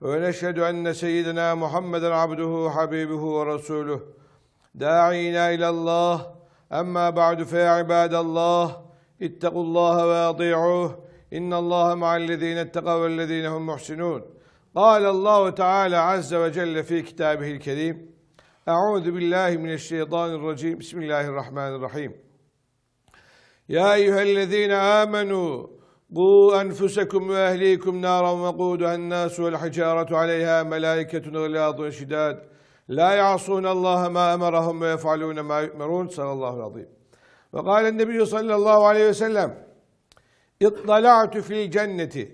ونشهد أن سيدنا محمدا عبده وحبيبه ورسوله داعينا إلى الله أما بعد فيا عباد الله اتقوا الله وأطيعوه إن الله مع الذين اتقوا والذين هم محسنون قال الله تعالى عز وجل في كتابه الكريم أعوذ بالله من الشيطان الرجيم بسم الله الرحمن الرحيم يا أيها الذين آمنوا قوا أنفسكم وأهليكم نارا وقودها الناس والحجارة عليها ملائكة غلاظ شداد لا يعصون الله ما أمرهم ويفعلون ما يؤمرون صلى الله العظيم وقال النبي صلى الله عليه وسلم اطلعت في الجنة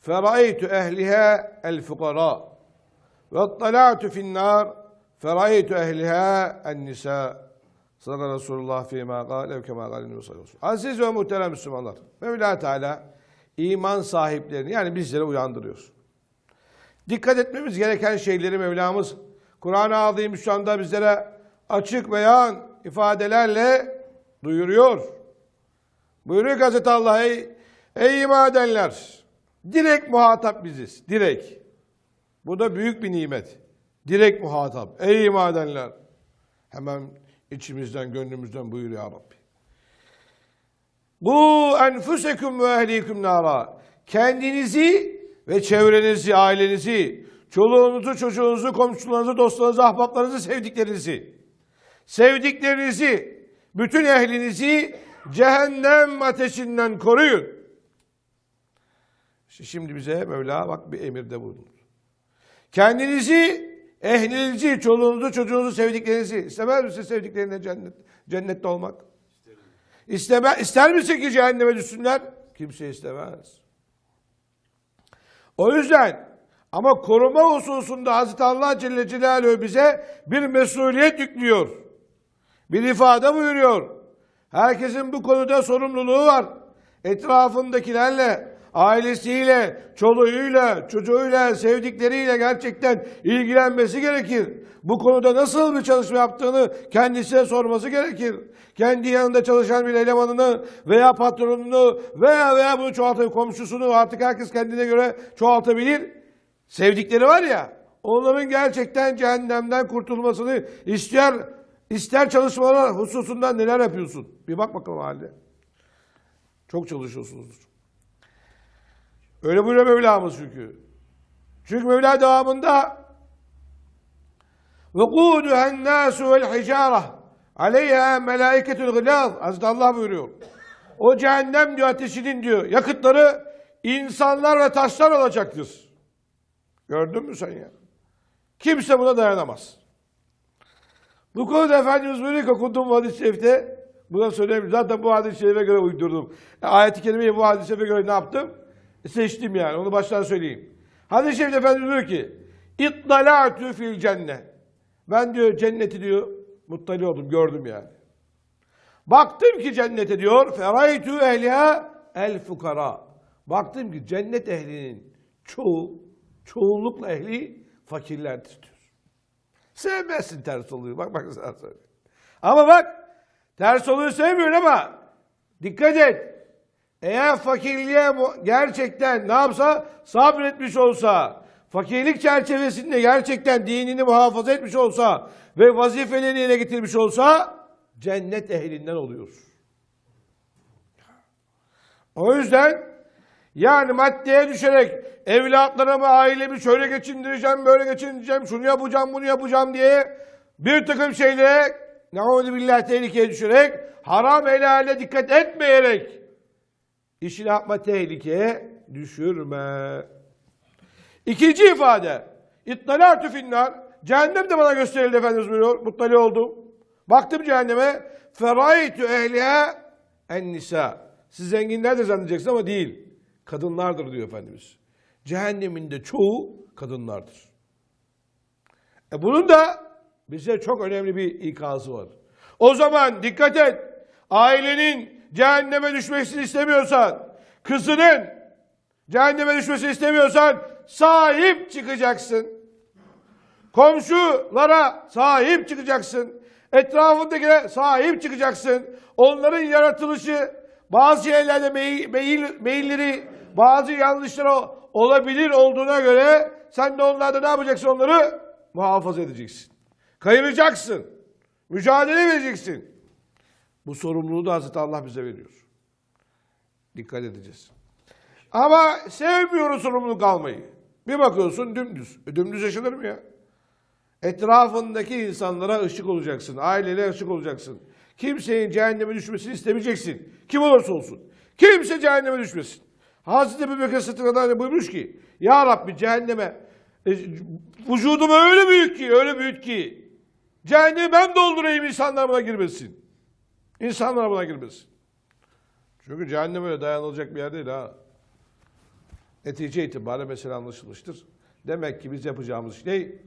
فرأيت أهلها الفقراء واطلعت في النار فرأيت أهلها النساء صدق Resulullah fîmâ gâle ve kemâ gâle Nebi sallallahu aleyhi ve sellem. Aziz ve muhterem Müslümanlar, Mevla Teala iman sahiplerini yani bizleri uyandırıyor. Dikkat etmemiz gereken şeyleri Mevlamız Kur'an-ı Azim şu anda bizlere açık beyan ifadelerle duyuruyor. Buyuruyor Gazete Allah ey, ey iman edenler. Direkt muhatap biziz. Direkt. Bu da büyük bir nimet. Direkt muhatap. Ey iman edenler. Hemen içimizden, gönlümüzden buyur ya Rabbi. Bu enfusekum ve ehlikum nara. Kendinizi ve çevrenizi, ailenizi, çoluğunuzu, çocuğunuzu, komşularınızı, dostlarınızı, ahbaplarınızı, sevdiklerinizi, sevdiklerinizi, bütün ehlinizi cehennem ateşinden koruyun. Şimdi bize Mevla bak bir emirde bulundu. Kendinizi, ehlinizi, çoluğunuzu, çocuğunuzu, sevdiklerinizi istemez misin sevdiklerine cennet, cennette olmak? İsteme, ister misin ki cehenneme düşsünler? Kimse istemez. O yüzden ama koruma hususunda Hazreti Allah Celle Celaluhu bize bir mesuliyet yüklüyor. Bir ifade buyuruyor. Herkesin bu konuda sorumluluğu var. Etrafındakilerle, ailesiyle, çoluğuyla, çocuğuyla, sevdikleriyle gerçekten ilgilenmesi gerekir. Bu konuda nasıl bir çalışma yaptığını kendisine sorması gerekir. Kendi yanında çalışan bir elemanını veya patronunu veya veya bunu çoğaltabilir, komşusunu artık herkes kendine göre çoğaltabilir. Sevdikleri var ya, onların gerçekten cehennemden kurtulmasını ister ister çalışmalar hususunda neler yapıyorsun? Bir bak bakalım halde. Çok çalışıyorsunuzdur. Öyle buyuruyor Mevlamız çünkü. Çünkü Mevla devamında وَقُودُهَا النَّاسُ وَالْحِجَارَةِ عَلَيْهَا مَلَائِكَةُ الْغِلَاظ Hazreti Allah buyuruyor. O cehennem diyor ateşinin diyor yakıtları insanlar ve taşlar olacaktır. Gördün mü sen ya? Kimse buna dayanamaz. Bu konuda Efendimiz buyuruyor ki okuduğum hadis-i şerifte buna söyleyeyim. Zaten bu hadis-i şerife göre uydurdum. E, ayet-i kerimeyi bu hadis-i şerife göre ne yaptım? Seçtim yani. Onu baştan söyleyeyim. Hadis-i şerifte Efendimiz diyor ki İttala'tü fil cennet. Ben diyor cenneti diyor muttali oldum, gördüm yani. Baktım ki cennete diyor feraytu ehliha el fukara. Baktım ki cennet ehlinin çoğu, çoğunlukla ehli fakirlerdir diyor. Sevmezsin ters oluyor. Bak bak sana söyleyeyim. Ama bak ters oluyor sevmiyorsun ama dikkat et. Eğer fakirliğe gerçekten ne yapsa sabretmiş olsa, fakirlik çerçevesinde gerçekten dinini muhafaza etmiş olsa ve vazifelerini yerine getirmiş olsa cennet ehlinden oluyor. O yüzden yani maddeye düşerek evlatlarımı, ailemi şöyle geçindireceğim, böyle geçindireceğim, şunu yapacağım, bunu yapacağım diye bir takım şeylere ne'ûdü billah tehlikeye düşerek haram helale dikkat etmeyerek işini yapma tehlikeye düşürme. İkinci ifade. İttalâtü finnâr. Cehennem de bana gösterildi Efendimiz buyuruyor. Muttali oldum. Baktım cehenneme. Feraytü ehliha en nisa. Siz zenginler de zannedeceksiniz ama değil. Kadınlardır diyor Efendimiz. Cehennemin de çoğu kadınlardır. E bunun da Bize çok önemli bir ikazı var. O zaman dikkat et. Ailenin cehenneme düşmesini istemiyorsan, kızının cehenneme düşmesini istemiyorsan sahip çıkacaksın. Komşulara sahip çıkacaksın. Etrafındakilere sahip çıkacaksın. Onların yaratılışı, bazı yerlerde meyil, meyil- meyilleri, bazı yanlışları olabilir olduğuna göre sen de onlarda ne yapacaksın onları? Muhafaza edeceksin. Kayıracaksın. Mücadele vereceksin. Bu sorumluluğu da Hazreti Allah bize veriyor. Dikkat edeceğiz. Ama sevmiyoruz sorumluluk almayı. Bir bakıyorsun dümdüz. E, dümdüz yaşanır mı ya? Etrafındaki insanlara ışık olacaksın. Ailene ışık olacaksın. Kimsenin cehenneme düşmesini istemeyeceksin. Kim olursa olsun. Kimse cehenneme düşmesin. Hazreti Ebu Bekir Radıyallahu buyurmuş ki Ya Rabbi cehenneme e, vücudum öyle büyük ki öyle büyük ki cehennemi ben doldurayım insanlar buna girmesin. İnsanlar buna girmesin. Çünkü cehennem öyle dayanılacak bir yer değil ha. Netice itibariyle mesela anlaşılmıştır. Demek ki biz yapacağımız şey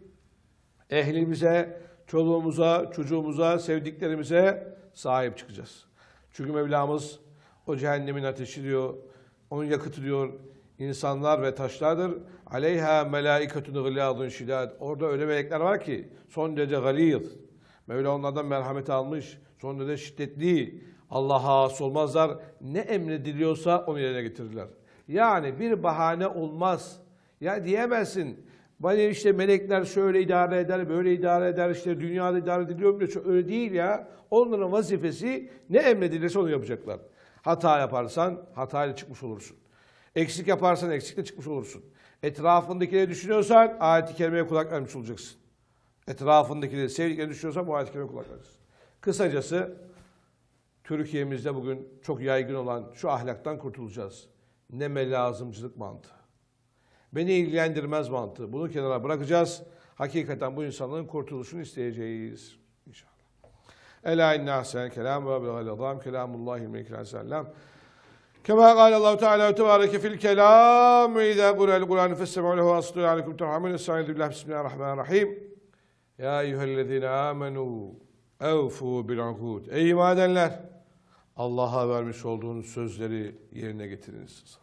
ehlimize, çoluğumuza, çocuğumuza, sevdiklerimize sahip çıkacağız. Çünkü Mevlamız o cehennemin ateşi diyor, onun yakıtı diyor, insanlar ve taşlardır. Aleyha melaiketun gılyadun şidad. Orada öyle melekler var ki son derece galiyz. Mevla onlardan merhamet almış. Son derece şiddetli. Allah'a has olmazlar. Ne emrediliyorsa onu yerine getirirler. Yani bir bahane olmaz. Ya diyemezsin. Bana işte melekler şöyle idare eder, böyle idare eder, işte dünyada idare ediliyor mu? Öyle değil ya. Onların vazifesi ne emredilirse onu yapacaklar. Hata yaparsan hatayla çıkmış olursun. Eksik yaparsan eksikle çıkmış olursun. Etrafındakileri düşünüyorsan ayet-i kerimeye kulak vermiş olacaksın. Etrafındakileri sevdiklerini düşünüyorsan bu ayet-i kerimeye kulak verirsin. Kısacası Türkiye'mizde bugün çok yaygın olan şu ahlaktan kurtulacağız. Neme lazımcılık mantığı. Beni ilgilendirmez mantığı. Bunu kenara bırakacağız. Hakikaten bu insanların kurtuluşunu isteyeceğiz. İnşallah. Ela inna sen kelam ve bil adam kelamullahi mekran selam. Kema kâle Allahu Teala ve tebareke fil kelam. İzâ kurel Kur'an fessemû lehu asdû aleykum terhamûn. Estaizu billahi bismillahirrahmanirrahim. Ya eyyühellezîne âmenû. Evfu bil ugud. Ey iman! Allah'a vermiş olduğunuz sözleri yerine getiriniz.